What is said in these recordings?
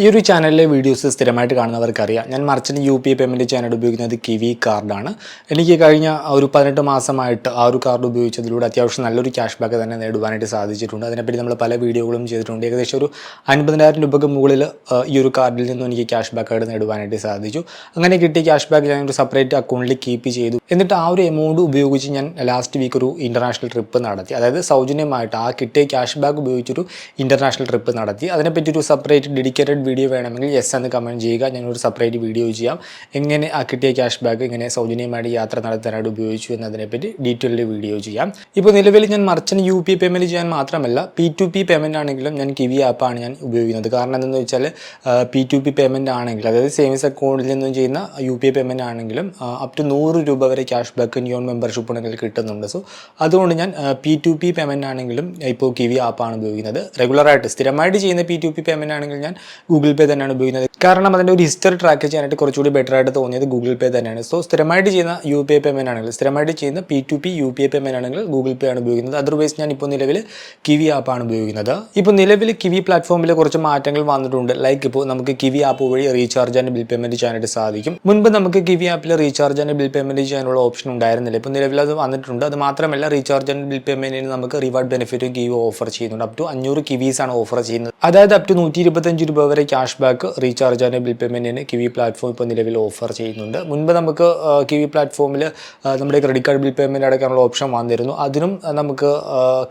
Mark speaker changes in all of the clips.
Speaker 1: ഈ ഒരു ചാനലിലെ വീഡിയോസ് സ്ഥിരമായിട്ട് കാണുന്നവർക്കറിയാം. ഞാൻ merchant U P I payment channel ഉപയോഗിക്കുന്നത് കിവി കാർഡാണ്. എനിക്ക് കഴിഞ്ഞ ഒരു പതിനെട്ട് മാസമായിട്ട് ആ ഒരു കാർഡ് ഉപയോഗിച്ചതിലൂടെ അത്യാവശ്യം നല്ലൊരു ക്യാഷ് ബാക്ക് തന്നെ നേടുവാനായിട്ട് സാധിച്ചിട്ടുണ്ട്. അതിനെപ്പറ്റി നമ്മൾ പല വീഡിയോകളും ചെയ്തിട്ടുണ്ട്. ഏകദേശം ഒരു അൻപതിനായിരം രൂപയ്ക്ക് മുകളിൽ ഈ ഒരു കാർഡിൽ നിന്നും എനിക്ക് ക്യാഷ് ബാക്ക് ആയിട്ട് നേടുവാനായിട്ട് സാധിച്ചു. അങ്ങനെ കിട്ടിയ ക്യാഷ് ബാക്ക് ഞാൻ ഒരു സെപ്പറേറ്റ് അക്കൗണ്ടിൽ കീപ്പ് ചെയ്തു. എന്നിട്ട് ആ ഒരു എമൗണ്ട് ഉപയോഗിച്ച് ഞാൻ ലാസ്റ്റ് വീക്ക് ഒരു ഇന്റർനാഷണൽ ട്രിപ്പ് നടത്തി. അതായത് സൗജന്യമായിട്ട് ആ കിട്ടിയ ക്യാഷ് ബാക്ക് ഉപയോഗിച്ചൊരു ഇന്റർനാഷണൽ ട്രിപ്പ് നടത്തി. അതിനെപ്പറ്റി ഒരു സെപ്പറേറ്റ് ഡെഡിക്കേറ്റഡ് വീഡിയോ വേണമെങ്കിൽ യെസ് എന്ന് കമന്റ് ചെയ്യുക. ഞങ്ങളൊരു സെപ്പറേറ്റ് വീഡിയോ ചെയ്യാം. എങ്ങനെ ആ കിട്ടിയ ക്യാഷ് ബാക്ക് ഇങ്ങനെ സൗജന്യമായിട്ട് യാത്ര നടത്താനായിട്ട് ഉപയോഗിച്ചു എന്നതിനെപ്പറ്റി ഡീറ്റെയിൽഡ് വീഡിയോ ചെയ്യാം. ഇപ്പോൾ നിലവിൽ ഞാൻ മർച്ചൻ യു പി പേയ്മെന്റ് ചെയ്യാൻ മാത്രമല്ല പി ടു പി പേയ്മെന്റ് ആണെങ്കിലും ഞാൻ കിവി ആപ്പാണ് ഞാൻ ഉപയോഗിക്കുന്നത്. കാരണം എന്തെന്ന് വെച്ചാൽ പി ടു പി പേയ്മെന്റ് ആണെങ്കിൽ അതായത് സേവിങ്സ് അക്കൗണ്ടിൽ നിന്നും ചെയ്യുന്ന യു പി ഐ പേയ്മെന്റ് ആണെങ്കിലും അപ് ടു നൂറ് രൂപ വരെ ക്യാഷ് ബാക്ക് ന്യൂൺ മെമ്പർഷിപ്പ് ഉണ്ടെങ്കിൽ കിട്ടുന്നുണ്ട്. സോ അതുകൊണ്ട് ഞാൻ പി ടു പി പേയ്മെന്റ് ആണെങ്കിലും ഇപ്പോൾ കിവി ആപ്പാണ് ഉപയോഗിക്കുന്നത്. റെഗുലറായിട്ട് സ്ഥിരമായിട്ട് ചെയ്യുന്ന പി ടു പി പേയ്മെന്റ് ആണെങ്കിൽ ഞാൻ ഗൂഗിൾ പേ തന്നെയാണ് ഉപയോഗിക്കുന്നത്. കാരണം അതിന്റെ ഒരു ഹിസ്റ്ററി ട്രാക്ക് ചെയ്യാനായിട്ട് കുറച്ചുകൂടി ബെറ്റർ ആയിട്ട് തോന്നിയത് ഗൂഗിൾ പേ തന്നെയാണ്. സോ സ്ഥിരമായിട്ട് ചെയ്യുന്ന യു പി ഐ പേയ്മെന്റ് ആണെങ്കിൽ സ്ഥിരമായിട്ട് ചെയ്യുന്ന P to P U P I payment ആണെങ്കിൽ ഗൂഗിൾ പേ ആണ് ഉപയോഗിക്കുന്നത്. അതർവൈസ് ഞാൻ ഇപ്പോൾ നിലവിൽ കിവി ആപ്പാണ് ഉപയോഗിക്കുന്നത്. ഇപ്പോൾ നിലവിൽ കിവി പ്ലാറ്റ്ഫോമിൽ കുറച്ച് മാറ്റങ്ങൾ വന്നിട്ടുണ്ട്. ലൈക്ക് ഇപ്പോൾ നമുക്ക് കിവി ആപ്പ് വഴി റീചാർജ് ആൻഡ് ബിൽ പേയ്മെന്റ് ചെയ്യാനായിട്ട് സാധിക്കും. മുൻപ് നമുക്ക് കിവി ആപ്പിൽ റീചാർജ് ആൻഡ് ബിൽ പേയ്മെന്റ് ചെയ്യാനുള്ള ഓപ്ഷൻ ഉണ്ടായിരുന്നില്ല. ഇപ്പോൾ നിലവിൽ അത് വന്നിട്ടുണ്ട്. അത് മാത്രമല്ല റീചാർജ് ആൻഡ് ബിൽ പേയ്മെന്റിന് നമുക്ക് റിവാർഡ് ബെനിഫിറ്റും കിവി ഓഫർ ചെയ്യുന്നുണ്ട്. അപ് ടു അഞ്ഞൂറ് കിവീസ് ആണ് ഓഫർ ചെയ്യുന്നത്. അതായത് അപ് ടു നൂറ്റി ഇരുപത്തഞ്ച് രൂപ വരെ cash back recharge and bill പേയ്മെന്റിന് Kiwi platform ഇപ്പോൾ നിലവിൽ ഓഫർ ചെയ്യുന്നുണ്ട്. മുൻപ് നമുക്ക് കിവി പ്ലാറ്റ്ഫോമിൽ നമ്മുടെ ക്രെഡിറ്റ് കാർഡ് ബിൽ പേയ്മെന്റ് അടക്കാനുള്ള ഓപ്ഷൻ വന്നിരുന്നു. അതിനും നമുക്ക്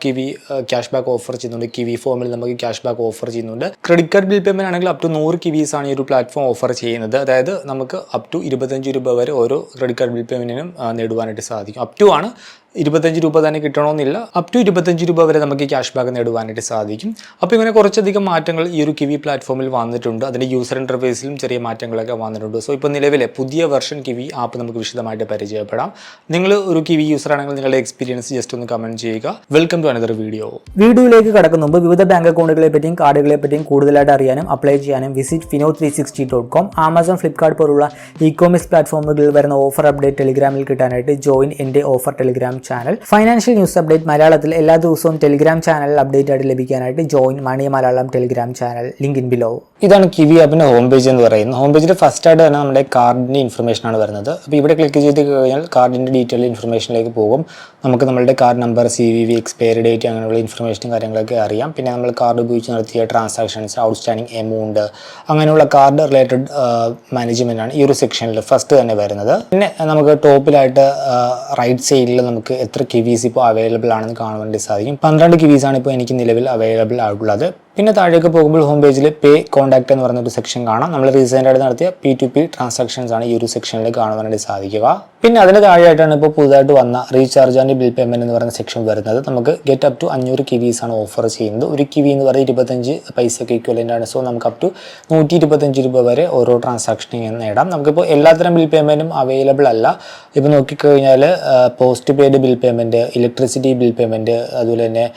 Speaker 1: കിവി ക്യാഷ് ബാക്ക് ഓഫർ ചെയ്യുന്നുണ്ട്. കിവി ഫോമിൽ നമുക്ക് ക്യാഷ് ബാക്ക് ഓഫർ ചെയ്യുന്നുണ്ട്. ക്രെഡിറ്റ് കാർഡ് ബിൽ പേയ്മെന്റ് ആണെങ്കിൽ അപ് ടു നൂറ് കിവീസ് ആണ് ഈ ഒരു പ്ലാറ്റ്ഫോം ഓഫർ ചെയ്യുന്നത്. അതായത് നമുക്ക് അപ് ടു ഇരുപത്തഞ്ച് രൂപ വരെ ഓരോ ക്രെഡിറ്റ് കാർഡ് ബിൽ പേയ്മെന്റിനും നേടുവാനായിട്ട് സാധിക്കും. അപ് ടു ആണ് ഇരുപത്തഞ്ച് രൂപ തന്നെ കിട്ടണമെന്നില്ല. അപ് ടു ഇരുപത്തഞ്ച് രൂപ വരെ നമുക്ക് ക്യാഷ് ബാക്ക് നേടുവാനായിട്ട് സാധിക്കും. അപ്പോൾ ഇങ്ങനെ കുറച്ചധികം മാറ്റങ്ങൾ ഈ ഒരു കിവി പ്ലാറ്റ്ഫോമിൽ വന്നിട്ടുണ്ട്. അതിന്റെ യൂസർ ഇന്റർഫേസിലും ചെറിയ മാറ്റങ്ങളൊക്കെ വന്നിട്ടുണ്ട്. സോ ഇപ്പോൾ നിലവിലെ പുതിയ വെർഷൻ കിവി ആപ്പ് നമുക്ക് വിശദമായിട്ട് പരിചയപ്പെടാം. നിങ്ങൾ ഒരു കിവി യൂസർ ആണെങ്കിൽ നിങ്ങളുടെ എക്സ്പീരിയൻസ് ജസ്റ്റ് ഒന്ന് കമന്റ് ചെയ്യുക. വെൽക്കം ടു അനദർ വീഡിയോ
Speaker 2: വീഡിയോയിലേക്ക് കടക്കുന്ന മുമ്പ് വിവിധ ബാങ്ക് അക്കൗണ്ടുകളെ പറ്റിയും കാർഡുകളെ പറ്റിയും കൂടുതലായിട്ട് അറിയാനും അപ്ലൈ ചെയ്യാനും visit Fino three sixty dot com Amazon Flipkart പോലുള്ള ഇ കോമേഴ്സ് പ്ലാറ്റ്ഫോമുകളിൽ വരുന്ന ഓഫർ അപ്ഡേറ്റ് ടെലിഗ്രാമിൽ കിട്ടാനായിട്ട് ജോയിൻ എന്റെ offer Telegram channel financial news update മലയാളത്തിൽ എല്ലാ ദിവസവും ടെലിഗ്രാം ചാനൽ അപ്ഡേറ്റ് ആയിട്ട് ലഭിക്കാനായിട്ട് join money Malayalam Telegram channel link in below
Speaker 1: ഇതാണ് കിവി ആപ്പിന്റെ ഹോം പേജ് എന്ന് പറയുന്നത്. ഹോം പേജിൽ ഫസ്റ്റ് ആയിട്ട് തന്നെ നമ്മുടെ കാർഡിന്റെ ഇൻഫർമേഷൻ ആണ് വരുന്നത്. അപ്പോൾ ഇവിടെ ക്ലിക്ക് ചെയ്ത് കഴിഞ്ഞാൽ കാർഡിന്റെ ഡീറ്റെയിൽ ഇൻഫർമേഷനിലേക്ക് പോകും. നമുക്ക് നമ്മളുടെ card number C V V expiry date അങ്ങനെയുള്ള ഇൻഫർമേഷനും കാര്യങ്ങളൊക്കെ അറിയാം. പിന്നെ നമ്മൾ കാർഡ് ഉപയോഗിച്ച് നടത്തിയ ട്രാൻസാക്ഷൻസ് ഔട്ട്സ്റ്റാൻഡിങ് എമൗണ്ട് അങ്ങനെയുള്ള കാർഡ് റിലേറ്റഡ് മാനേജ്മെന്റ് ആണ് ഈ ഒരു സെക്ഷനിൽ ഫസ്റ്റ് തന്നെ വരുന്നത്. പിന്നെ നമുക്ക് ടോപ്പിലായിട്ട് റൈറ്റ് സൈഡിൽ നമുക്ക് എത്ര കിവീസ് ഇപ്പോൾ അവൈലബിൾ ആണെന്ന് കാണാൻ വേണ്ടി സാധിക്കും. പന്ത്രണ്ട് കിവീസ് ആണ് ഇപ്പോൾ എനിക്ക് നിലവിൽ അവൈലബിൾ ആയിട്ടുള്ളത്. പിന്നെ താഴേക്ക് പോകുമ്പോൾ ഹോം പേജിൽ പേ കോൺടാക്ട് എന്ന് പറയുന്ന ഒരു സെക്ഷൻ കാണാം. നമ്മൾ റീസെന്റ് ആയിട്ട് നടത്തിയ പി ടു പി ട്രാൻസാക്ഷൻസ് ആണ് ഈ ഒരു സെക്ഷനിൽ കാണുവാനായിട്ട് സാധിക്കുക. പിന്നെ അതിന് താഴെയായിട്ടാണ് ഇപ്പോൾ പുതുതായിട്ട് വന്ന റീചാർജ് ആൻഡ് ബിൽ പേയ്മെന്റ് എന്ന് പറയുന്ന സെക്ഷൻ വരുന്നത്. നമുക്ക് ഗെറ്റ് അപ് ടു അഞ്ഞൂറ് കിവീസ് ആണ് ഓഫർ ചെയ്യുന്നത്. ഒരു കിവി എന്ന് പറയുന്നത് ഇരുപത്തഞ്ച് പൈസയ്ക്ക് ഇക്വലന്റ് ആണ്. സോ നമുക്ക് അപ് ടു നൂറ്റി ഇരുപത്തഞ്ച് രൂപ വരെ ഓരോ ട്രാൻസാക്ഷനും നേടാം. നമുക്കിപ്പോൾ എല്ലാത്തരം ബിൽ പേയ്മെന്റും അവൈലബിൾ അല്ല. ഇപ്പോൾ നോക്കിക്കഴിഞ്ഞാൽ post paid bill payment electricity bill payment അതുപോലെ തന്നെ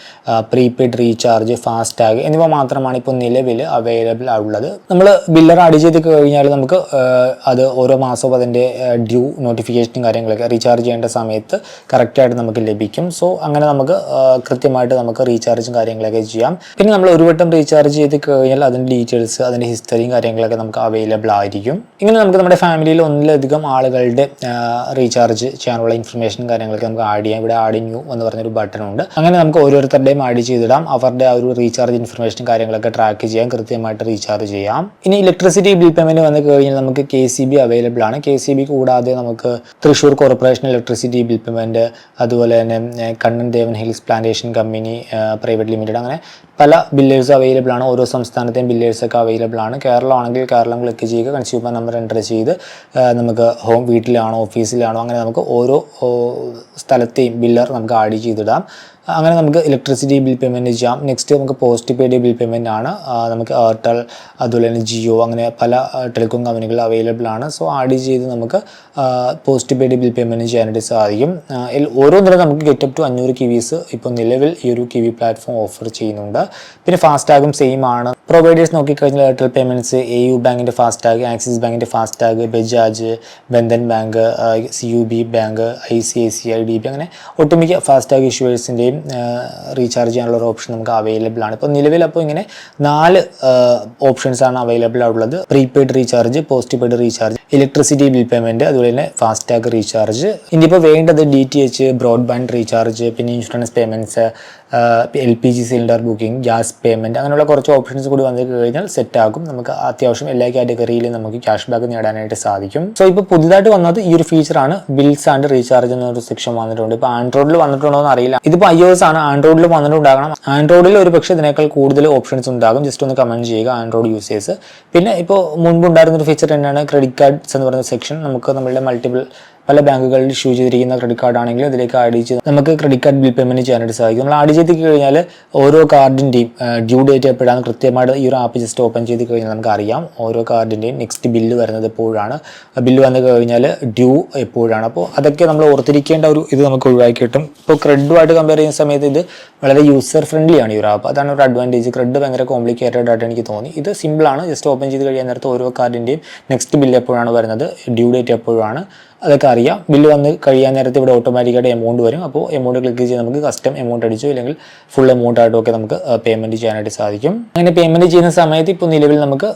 Speaker 1: പ്രീപെയ്ഡ് റീചാർജ് ഫാസ്ടാഗ് എന്നിവ മാത്രമാണ് ഇപ്പോൾ നിലവിൽ അവൈലബിൾ ഉള്ളത് നമ്മൾ ബില്ലർ ആഡ് ചെയ്ത് കഴിഞ്ഞാൽ നമുക്ക് അത് ഓരോ മാസവും അതിന്റെ ഡ്യൂ നോട്ടിഫിക്കേഷനും കാര്യങ്ങളൊക്കെ റീചാർജ് ചെയ്യേണ്ട സമയത്ത് കറക്റ്റായിട്ട് നമുക്ക് ലഭിക്കും. സോ അങ്ങനെ നമുക്ക് കൃത്യമായിട്ട് നമുക്ക് റീചാർജും കാര്യങ്ങളൊക്കെ ചെയ്യാം. പിന്നെ നമ്മൾ ഒരു വട്ടം റീചാർജ് ചെയ്ത് കഴിഞ്ഞാൽ അതിന്റെ ഡീറ്റെയിൽസ് അതിന്റെ ഹിസ്റ്ററിയും കാര്യങ്ങളൊക്കെ നമുക്ക് അവൈലബിൾ ആയിരിക്കും. ഇങ്ങനെ നമുക്ക് നമ്മുടെ ഫാമിലിയിൽ ഒന്നിലധികം ആളുകളുടെ റീചാർജ് ചെയ്യാനുള്ള ഇൻഫർമേഷൻ കാര്യങ്ങളൊക്കെ നമുക്ക് ആഡ് ചെയ്യാം. ഇവിടെ ആഡ് ന്യൂ എന്ന് പറഞ്ഞൊരു ബട്ടൺ ഉണ്ട്. അങ്ങനെ നമുക്ക് ഓരോരുത്തരുടെയും ആഡ് ചെയ്തിടാം. അവരുടെ ആ ഒരു റീചാർജ് ഇൻഫർമേഷനും കാര്യങ്ങളൊക്കെ ട്രാക്ക് ചെയ്യാം കൃത്യമായിട്ട് റീചാർജ് ചെയ്യാം. ഇനി ഇലക്ട്രിസിറ്റി ബിൽ പേയ്മെന്റ് വന്നു കഴിഞ്ഞാൽ നമുക്ക് കെ സി ബി അവൈലബിൾ ആണ്. കെ സി ബി കൂടാതെ നമുക്ക് Thrissur corporation electricity bill payment അതുപോലെ തന്നെ Kannan Devan hills plantation company private limited അങ്ങനെ പല ബില്ലേഴ്സ് അവൈലബിൾ ആണ്. ഓരോ സംസ്ഥാനത്തെയും ബില്ലേഴ്സ് ഒക്കെ അവൈലബിൾ ആണ്. കേരളം ആണെങ്കിൽ കേരളം ക്ലിക്ക് ചെയ്യുക കൺസ്യൂമർ നമ്പർ എന്റർ ചെയ്ത് നമുക്ക് ഹോം വീട്ടിലാണോ ഓഫീസിലാണോ അങ്ങനെ നമുക്ക് ഓരോ സ്ഥലത്തെയും ബില്ലർ നമുക്ക് ആഡ് ചെയ്തിടാം. അങ്ങനെ നമുക്ക് ഇലക്ട്രിസിറ്റി ബിൽ പേയ്മെന്റ് ചെയ്യാം. നെക്സ്റ്റ് നമുക്ക് പോസ്റ്റ് പെയ്ഡ് ബിൽ പേയ്മെന്റ് ആണ്. നമുക്ക് എയർടെൽ അതുപോലെ തന്നെ ജിയോ അങ്ങനെ പല ടെലികോം കമ്പനികൾ അവൈലബിൾ ആണ്. സോ ആഡ് ചെയ്ത് നമുക്ക് പോസ്റ്റ് പെയ്ഡ് ബിൽ പേയ്മെന്റ് ചെയ്യാനായിട്ട് സാധിക്കും. ഓരോന്നിനും നമുക്ക് ഗെറ്റ് ടു അഞ്ഞൂറ് കിവീസ് ഇപ്പോൾ നിലവിൽ ഈ ഒരു കിവി പ്ലാറ്റ്ഫോം ഓഫർ ചെയ്യുന്നുണ്ട്. പിന്നെ ഫാസ്റ്റാഗും സെയിം ആണ്. പ്രൊവൈഡേഴ്സ് നോക്കിക്കഴിഞ്ഞാൽ എയർടെൽ പേയ്മെന്റ്സ് എ യു ബാങ്കിന്റെ ഫാസ്റ്റാഗ് ആക്സിസ് ബാങ്കിന്റെ FASTag Bajaj Bandhan bank C U B bank I C I C I D B അങ്ങനെ ഒട്ടുമിക്ക ഫാസ്റ്റാഗ് ഇഷ്യൂവേഴ്സിന്റെയും കാർഡിന്റെയും റീചാർജ് ചെയ്യാനുള്ള ഒരു ഓപ്ഷൻ നമുക്ക് അവൈലബിൾ ആണ്. ഇപ്പോൾ നിലവിൽ അപ്പോൾ ഇങ്ങനെ നാല് ഓപ്ഷൻസ് ആണ് അവൈലബിൾ ആയിട്ടുള്ളത് prepaid recharge post paid recharge electricity bill payment അതുപോലെ തന്നെ ഫാസ്റ്റാഗ് റീചാർജ് ഇനിയിപ്പോൾ വേണ്ടത് D T H broadband recharge പിന്നെ insurance payments L P G cylinder booking gas payment അങ്ങനെയുള്ള കുറച്ച് ഓപ്ഷൻസ് കൂടി വന്നു കഴിഞ്ഞാൽ സെറ്റ് ആകും നമുക്ക് അത്യാവശ്യം എല്ലാ കാറ്റഗറിയിലും നമുക്ക് ക്യാഷ് ബാക്ക് നേടാനായിട്ട് സാധിക്കും. സോ ഇപ്പോൾ പുതുതായിട്ട് വന്നത് ഈ ഒരു ഫീച്ചറാണ് ബിൽസ് ആൻഡ് റീചാർജ് എന്നൊരു സെക്ഷൻ വന്നിട്ടുണ്ട്. ഇപ്പോൾ ആൻഡ്രോയിഡിൽ വന്നിട്ടുണ്ടോ എന്ന് അറിയില്ല. ഇതിപ്പോൾ ഐ എസ് ആണ്. ആൻഡ്രോയിഡിൽ വന്നിട്ടുണ്ടാകണം. ആൻഡ്രോയിഡിൽ ഒരു പക്ഷേ ഇതിനേക്കാൾ കൂടുതൽ ഓപ്ഷൻസ് ഉണ്ടാകും. ജസ്റ്റ് ഒന്ന് കമന്റ് ചെയ്യുക ആൻഡ്രോയിഡ് യൂസേഴ്സ് പിന്നെ ഇപ്പോൾ മുൻപ് ഉണ്ടായിരുന്ന ഒരു ഫീച്ചർ തന്നെയാണ് ക്രെഡിറ്റ് കാർഡ്സ് എന്ന് പറയുന്ന സെക്ഷൻ നമുക്ക് നമ്മളുടെ മൾട്ടിപ്പിൾ പല ബാങ്കുകളിൽ ഇഷ്യൂ ചെയ്തിരിക്കുന്ന ക്രെഡിറ്റ് കാർഡ് ആണെങ്കിൽ അതിലേക്ക് ആഡ് ചെയ്ത് നമുക്ക് ക്രെഡിറ്റ് കാർഡ് ബിൽ പേയ്മെന്റ് ചെയ്യാനായിട്ട് സാധിക്കും. നമ്മൾ ആഡ് ചെയ്ത് കഴിഞ്ഞാൽ ഓരോ കാർഡിന്റെയും ഡ്യൂ ഡേറ്റ് എപ്പോഴാണ് കൃത്യമായിട്ട് ഈ ഒരു ആപ്പ് ജസ്റ്റ് ഓപ്പൺ ചെയ്ത് കഴിഞ്ഞാൽ നമുക്ക് അറിയാം ഓരോ കാർഡിന്റെയും നെക്സ്റ്റ് ബില്ല് വരുന്നത് എപ്പോഴാണ്. ബില്ല് വന്നു കഴിഞ്ഞാൽ ഡ്യൂ എപ്പോഴാണ്. അപ്പോൾ അതൊക്കെ നമ്മൾ ഓർത്തിരിക്കേണ്ട ഒരു ഇത് നമുക്ക് ഒഴിവാക്കി കിട്ടും. ഇപ്പോൾ ക്രെഡുമായിട്ട് കമ്പയർ ചെയ്യുന്ന സമയത്ത് ഇത് വളരെ യൂസർ ഫ്രണ്ട്ലി ആണ് ഈ ഒരു ആപ്പ് അതാണ് ഒരു അഡ്വാന്റേജ് ക്രെഡ് ഭയങ്കര കോംപ്ലിക്കേറ്റഡ് ആയിട്ട് എനിക്ക് തോന്നി. ഇത് സിമ്പിളാണ് ജസ്റ്റ് ഓപ്പൺ ചെയ്ത് കഴിയാൻ നേരത്തെ ഓരോ കാർഡിന്റെയും നെക്സ്റ്റ് ബില്ല് എപ്പോഴാണ് വരുന്നത്? ഡ്യൂ ഡേറ്റ് എപ്പോഴാണ്? അതൊക്കെ അറിയാം. ബില്ല് വന്ന് കഴിയാൻ നേരത്തെ ഇവിടെ ഓട്ടോമാറ്റിക്കായിട്ട് എമൗണ്ട് വരും. അപ്പോൾ എമൗണ്ട് ക്ലിക്ക് ചെയ്ത് നമുക്ക് കസ്റ്റം എമൗണ്ട് അടിച്ചു അല്ലെങ്കിൽ ഫുൾ എമൗണ്ട് ആയിട്ടും ഒക്കെ നമുക്ക് പേയ്മെന്റ് ചെയ്യാനായിട്ട് സാധിക്കും. അങ്ങനെ പേയ്മെന്റ് ചെയ്യുന്ന സമയത്ത് ഇപ്പോൾ നിലവിൽ നമുക്ക്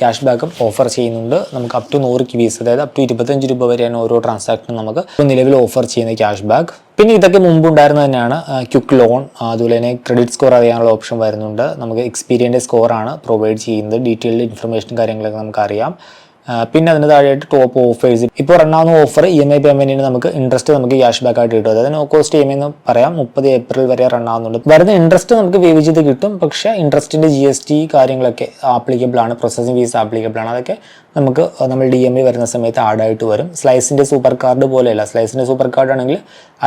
Speaker 1: ക്യാഷ് ബാക്കും ഓഫർ ചെയ്യുന്നുണ്ട്. നമുക്ക് അപ് ടു നൂറ് കിവീസ് അതായത് അപ് ടു ഇരുപത്തഞ്ച് രൂപ വരെയാണ് ഓരോ ട്രാൻസാക്ഷനും നമുക്ക് ഇപ്പോൾ നിലവിൽ ഓഫർ ചെയ്യുന്ന ക്യാഷ് ബാക്ക് പിന്നെ ഇതൊക്കെ മുമ്പ് ഉണ്ടായിരുന്ന തന്നെയാണ് ക്യുക്ക് ലോൺ അതുപോലെ തന്നെ ക്രെഡിറ്റ് സ്കോർ അറിയാനുള്ള ഓപ്ഷൻ വരുന്നുണ്ട്. നമുക്ക് എക്സ്പീരിയന്റെ സ്കോറാണ് പ്രൊവൈഡ് ചെയ്യുന്നത്. ഡീറ്റെയിൽഡ് ഇൻഫർമേഷൻ കാര്യങ്ങളൊക്കെ നമുക്ക് അറിയാം പിന്നെ അതിന് താഴെയായിട്ട് ടോപ്പ് ഓഫേഴ്സ് ഇപ്പോൾ റണ്ണാവുന്ന ഓഫർ ഇ എം ഐ പേയ്മെന്റിന് നമുക്ക് ഇൻട്രസ്റ്റ് നമുക്ക് ക്യാഷ് ബാക്ക് ആയിട്ട് കിട്ടും. അതായത് no cost E M I എന്ന് പറയാം. മുപ്പത് ഏപ്രിൽ വരെ റണ്ണാവുന്നുണ്ട് വരുന്ന ഇൻട്രസ്റ്റ് നമുക്ക് വേവ് ചെയ്ത് കിട്ടും. പക്ഷേ ഇൻട്രസ്റ്റിന്റെ ജി എസ് ടി കാര്യങ്ങളൊക്കെ ആപ്ലിക്കബിൾ ആണ്. പ്രോസസ്സിംഗ് ഫീസ് ആപ്ലിക്കബിൾ ആണ്. അതൊക്കെ നമുക്ക് നമ്മൾ ഡി എം ഐ വരുന്ന സമയത്ത് ആഡായിട്ട് വരും. സ്ലൈസിന്റെ സൂപ്പർ കാർഡ് പോലെയല്ല. സ്ലൈസിന്റെ സൂപ്പർ കാർഡ് ആണെങ്കിൽ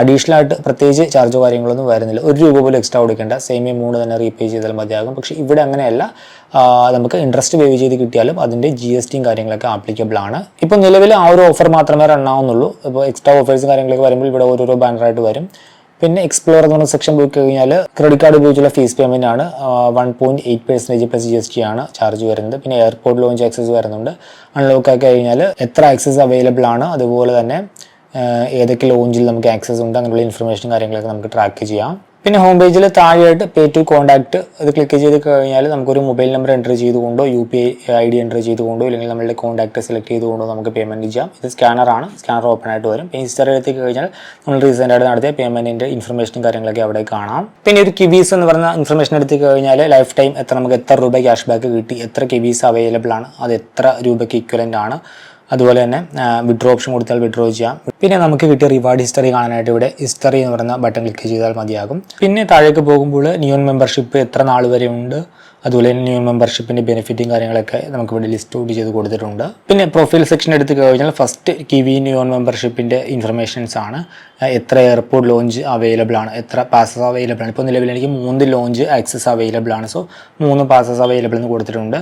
Speaker 1: അഡീഷണൽ ആയിട്ട് പ്രത്യേകിച്ച് ചാർജോ കാര്യങ്ങളൊന്നും വരുന്നില്ല. ഒരു രൂപ പോലും എക്സ്ട്രാ കൊടുക്കേണ്ട. സെയിം എമൗണ്ട് തന്നെ റീപേ ചെയ്താൽ മതിയാകും. പക്ഷേ ഇവിടെ അങ്ങനെയല്ല. നമുക്ക് ഇൻട്രസ്റ്റ് വേവ് ചെയ്ത് കിട്ടിയാലും അതിന്റെ ജി എസ് ടിയും കാര്യങ്ങളൊക്കെ ആപ്ലിക്കബിൾ ആണ്. ഇപ്പോൾ നിലവിൽ ആ ഒരു ഓഫർ മാത്രമേ റൺ ആവുന്നുള്ളൂ. ഇപ്പോൾ എക്സ്ട്രാ ഓഫേഴ്സും കാര്യങ്ങളൊക്കെ വരുമ്പോൾ ഇവിടെ ഓരോരോ ബാനറായിട്ട് വരും. പിന്നെ എക്സ്പ്ലോർ എന്ന് പറഞ്ഞ സെക്ഷൻ പോയി കഴിഞ്ഞാൽ ക്രെഡിറ്റ് കാർഡ് ഉപയോഗിച്ചുള്ള ഫീസ് പേയ്മെന്റ് ആണ്. One point eight percentage plus G S T ആണ് ചാർജ് വരുന്നത്. പിന്നെ എയർപോർട്ട് ലോഞ്ച് ആക്സസ് വരുന്നുണ്ട്. അൺലോക്ക് ആക്കി കഴിഞ്ഞാൽ എത്ര ആക്സസ് അവൈലബിൾ ആണ് അതുപോലെ തന്നെ ഏതൊക്കെ ലോഞ്ചിൽ നമുക്ക് ആക്സസ് ഉണ്ട് അങ്ങനെയുള്ള ഇൻഫർമേഷൻ കാര്യങ്ങളൊക്കെ നമുക്ക് ട്രാക്ക് ചെയ്യാം. പിന്നെ ഹോം പേജിൽ താഴെയായിട്ട് പേ ടു കോൺടാക്ട് അത് ക്ലിക്ക് ചെയ്ത് കഴിഞ്ഞാൽ നമുക്കൊരു mobile number enter ചെയ്തുകൊണ്ടോ U P I I D enter ചെയ്തുകൊണ്ടോ അല്ലെങ്കിൽ നമ്മളുടെ കോൺടാക്ട് സെലക്ട് ചെയ്തുകൊണ്ടോ നമുക്ക് പേയ്മെന്റ് ചെയ്യാം. ഇത് സ്കാനറാണ് സ്കാനർ ഓപ്പൺ ആയിട്ട് വരും. ഇൻസ്റ്റർ എടുത്ത് കഴിഞ്ഞാൽ നമ്മൾ റീസെന്റ് ആയിട്ട് നടത്തിയ പേയ്മെന്റിന്റെ ഇൻഫർമേഷനും കാര്യങ്ങളൊക്കെ അവിടെ കാണാം. പിന്നെ ഒരു കിബീസ് എന്ന് പറഞ്ഞ ഇൻഫർമേഷൻ എടുത്ത് കഴിഞ്ഞാൽ ലൈഫ് ടൈം എത്ര നമുക്ക് എത്ര രൂപ ക്യാഷ് ബാക്ക് കിട്ടി എത്ര കിബീസ് അവൈലബിൾ ആണ് അത് എത്ര രൂപയ്ക്ക് ഇക്വലന്റ് ആണ്. അതുപോലെ തന്നെ വിഡ്രോ ഓപ്ഷൻ കൊടുത്താൽ വിഡ്രോ ചെയ്യാം. പിന്നെ നമുക്ക് കിട്ടിയ റിവാർഡ് ഹിസ്റ്ററി കാണാനായിട്ട് ഇവിടെ ഹിസ്റ്ററി എന്ന് പറഞ്ഞ ബട്ടൺ ക്ലിക്ക് ചെയ്താൽ മതിയാകും. പിന്നെ താഴേക്ക് പോകുമ്പോൾ നിയോൺ മെമ്പർഷിപ്പ് എത്ര നാൾ വരെ ഉണ്ട് അതുപോലെ തന്നെ ന്യൂ മെമ്പർഷിപ്പിന്റെ ബെനിഫിറ്റും കാര്യങ്ങളൊക്കെ നമുക്ക് ഇവിടെ ലിസ്റ്റ് ഔട്ട് ചെയ്ത് കൊടുത്തിട്ടുണ്ട്. പിന്നെ പ്രൊഫൈൽ സെക്ഷൻ എടുത്ത് കഴിഞ്ഞാൽ ഫസ്റ്റ് കിവി ന്യൂ മെമ്പർഷിപ്പിന്റെ ഇൻഫർമേഷൻസ് ആണ്. എത്ര എയർപോർട്ട് ലോഞ്ച് അവൈലബിൾ ആണ് എത്ര പാസസ് അവൈലബിൾ ആണ്. ഇപ്പോൾ നിലവിൽ എനിക്ക് മൂന്ന് ലോഞ്ച് ആക്സസ് അവൈലബിൾ ആണ്. സോ മൂന്ന് പാസസ് അവൈലബിൾ എന്ന് കൊടുത്തിട്ടുണ്ട്.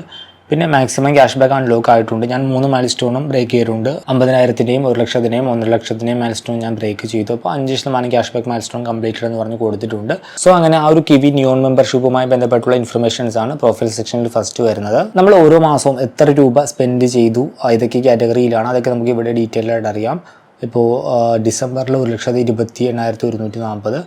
Speaker 1: പിന്നെ മാക്സിമം ക്യാഷ് ബാക്ക് അൺലോക്ക് ആയിട്ടുണ്ട്. ഞാൻ മൂന്ന് മൈൽ സ്റ്റോണും ബ്രേക്ക് ചെയ്തിട്ടുണ്ട്. അമ്പതിനായിരത്തിന്റെയും ഒരു ലക്ഷത്തിന്റെയും ഒന്നര ലക്ഷത്തിന്റെയും മൈൽ സ്റ്റോൺ ഞാൻ ബ്രേക്ക് ചെയ്തു. അപ്പോൾ അഞ്ച് ശതമാനം cash back milestone completed എന്ന് പറഞ്ഞ് കൊടുത്തിട്ടുണ്ട്. സോ അങ്ങനെ ആ ഒരു കിവി ന്യൂൺ മെമ്പർഷിപ്പുമായി ബന്ധപ്പെട്ടുള്ള ഇൻഫർമേഷൻസ് ആണ് പ്രൊഫൈൽ സെക്ഷനിൽ ഫസ്റ്റ് വരുന്നത്. നമ്മൾ ഓരോ മാസവും എത്ര രൂപ സ്പെൻഡ് ചെയ്തു ഏതൊക്കെ കാറ്റഗറിയിലാണ് അതൊക്കെ നമുക്ക് ഇവിടെ ഡീറ്റെയിൽ ആയിട്ട് അറിയാം. ഇപ്പോൾ ഡിസംബറിൽ ഒരു ലക്ഷത്തി ഇരുപത്തി എണ്ണായിരത്തി ഒരുന്നൂറ്റി നാൽപ്പത്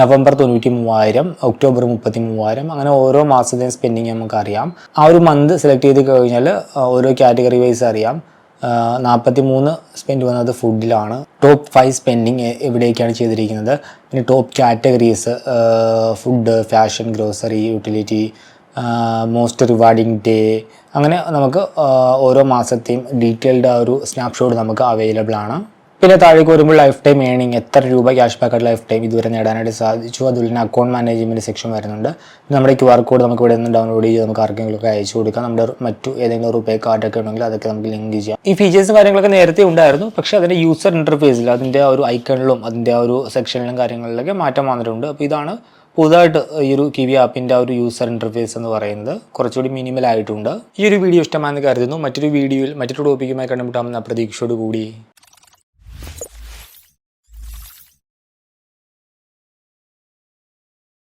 Speaker 1: നവംബർ തൊണ്ണൂറ്റി മൂവായിരം ഒക്ടോബർ മുപ്പത്തി മൂവായിരം അങ്ങനെ ഓരോ മാസത്തെയും സ്പെൻഡിങ് നമുക്ക് അറിയാം. ആ ഒരു മന്ത് സെലക്ട് ചെയ്ത് കഴിഞ്ഞാൽ ഓരോ കാറ്റഗറി വൈസ് അറിയാം. നാൽപ്പത്തി മൂന്ന് സ്പെൻഡ് വന്നത് ഫുഡിലാണ് ടോപ്പ് ഫൈവ് സ്പെൻഡിങ് എവിടേക്കാണ് ചെയ്തിരിക്കുന്നത്. പിന്നെ top categories food fashion grocery utility most rewarding day അങ്ങനെ നമുക്ക് ഓരോ മാസത്തെയും ഡീറ്റെയിൽഡ് ആ ഒരു സ്നാപ്ഷോട്ട് നമുക്ക് അവൈലബിൾ ആണ്. പിന്നെ താഴേക്ക് വരുമ്പോൾ ലൈഫ് ടൈം ഏണിംഗ് എത്ര രൂപ ക്യാഷ് ബാക്ക് ലൈഫ് ടൈം ഇതുവരെ നേടാനായിട്ട് സാധിച്ചു? അതുപോലെ തന്നെ അക്കൗണ്ട് മാനേജ്മെന്റ് സെക്ഷൻ വരുന്നുണ്ട്. നമ്മുടെ ക്യു ആർ കോഡ് നമുക്ക് ഇവിടെ നിന്ന് ഡൗൺലോഡ് ചെയ്ത് നമുക്ക് ആർക്കെങ്കിലും ഒക്കെ അയച്ചു കൊടുക്കാം. നമ്മുടെ മറ്റു ഏതെങ്കിലും റുപേ കാർഡൊക്കെ ഉണ്ടെങ്കിൽ അതൊക്കെ നമുക്ക് ലിങ്ക് ചെയ്യാം. ഈ ഫീച്ചേഴ്സും കാര്യങ്ങളൊക്കെ നേരത്തെ ഉണ്ടായിരുന്നു. പക്ഷേ അതിന്റെ യൂസർ ഇന്റർഫേസിൽ അതിന്റെ ആ ഒരു ഐക്കണിലും അതിന്റെ ആ ഒരു സെക്ഷനിലും കാര്യങ്ങളിലൊക്കെ മാറ്റം വന്നിട്ടുണ്ട്. അപ്പോൾ ഇതാണ് പുതുതായിട്ട് ഈ ഒരു കിവി ആപ്പിന്റെ ആ ഒരു യൂസർ ഇന്റർഫേസ് എന്ന് പറയുന്നത്. കുറച്ചുകൂടി മിനിമൽ ആയിട്ടുണ്ട്. ഈ ഒരു വീഡിയോ ഇഷ്ടമാണെന്ന് കരുതുന്നു. മറ്റൊരു വീഡിയോയിൽ മറ്റൊരു ടോപ്പിക്കുമായി കണ്ടുമുട്ടാമെന്ന പ്രതീക്ഷയോട് കൂടി